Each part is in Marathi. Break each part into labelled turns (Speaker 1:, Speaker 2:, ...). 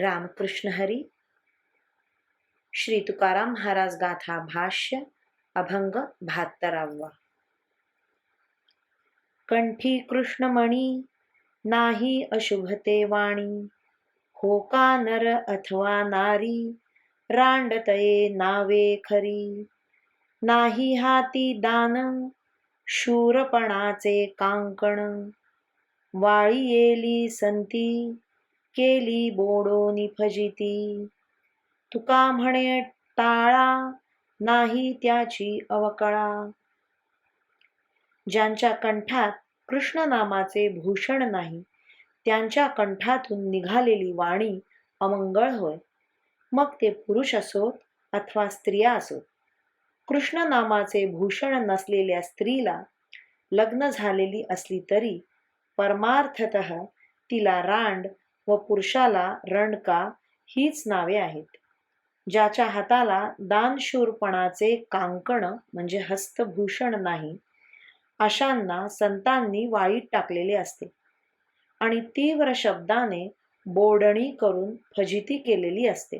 Speaker 1: रामकृष्ण हरी। श्री तुकाराम महाराज गाथा भाष्य अभंग बहात्तरावा। कंठी कृष्णमणी नाही अशुभते वाणी। हो का नर अथवा नारी रांडतये नावे खरी। नाही हाती दान शूरपणाचे कांकण। वाळी येली संती केली बोडोनी फजिती तुका म्हणे टाळा नाही त्याची अवकळा. ज्यांच्या कंठात कृष्ण नामाचे भूषण नाही त्यांच्या कंठातून निघालेली वाणी अमंगळ होय. मग ते पुरुष असोत अथवा स्त्रिया असोत? कृष्ण नामाचे भूषण नसलेल्या स्त्रीला लग्न झालेली असली तरी परमार्थत तिला रांड व पुरुषाला रणका हीच नावे आहेत. ज्याच्या हाताला दानशूरपणाचे कांकण म्हणजे हस्तभूषण नाही अशांना संतांनी वाईट टाकलेले असते. आणि तीव्र शब्दाने बोडणी करून फजिती केलेली असते.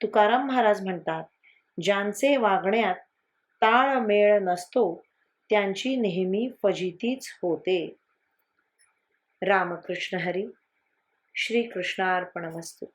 Speaker 1: तुकाराम महाराज म्हणतात ज्यांचे वागण्यात ताळमेळ नसतो त्यांची नेहमी फजितीच होते. रामकृष्ण हरी श्रीकृष्णार्पणमस्तू।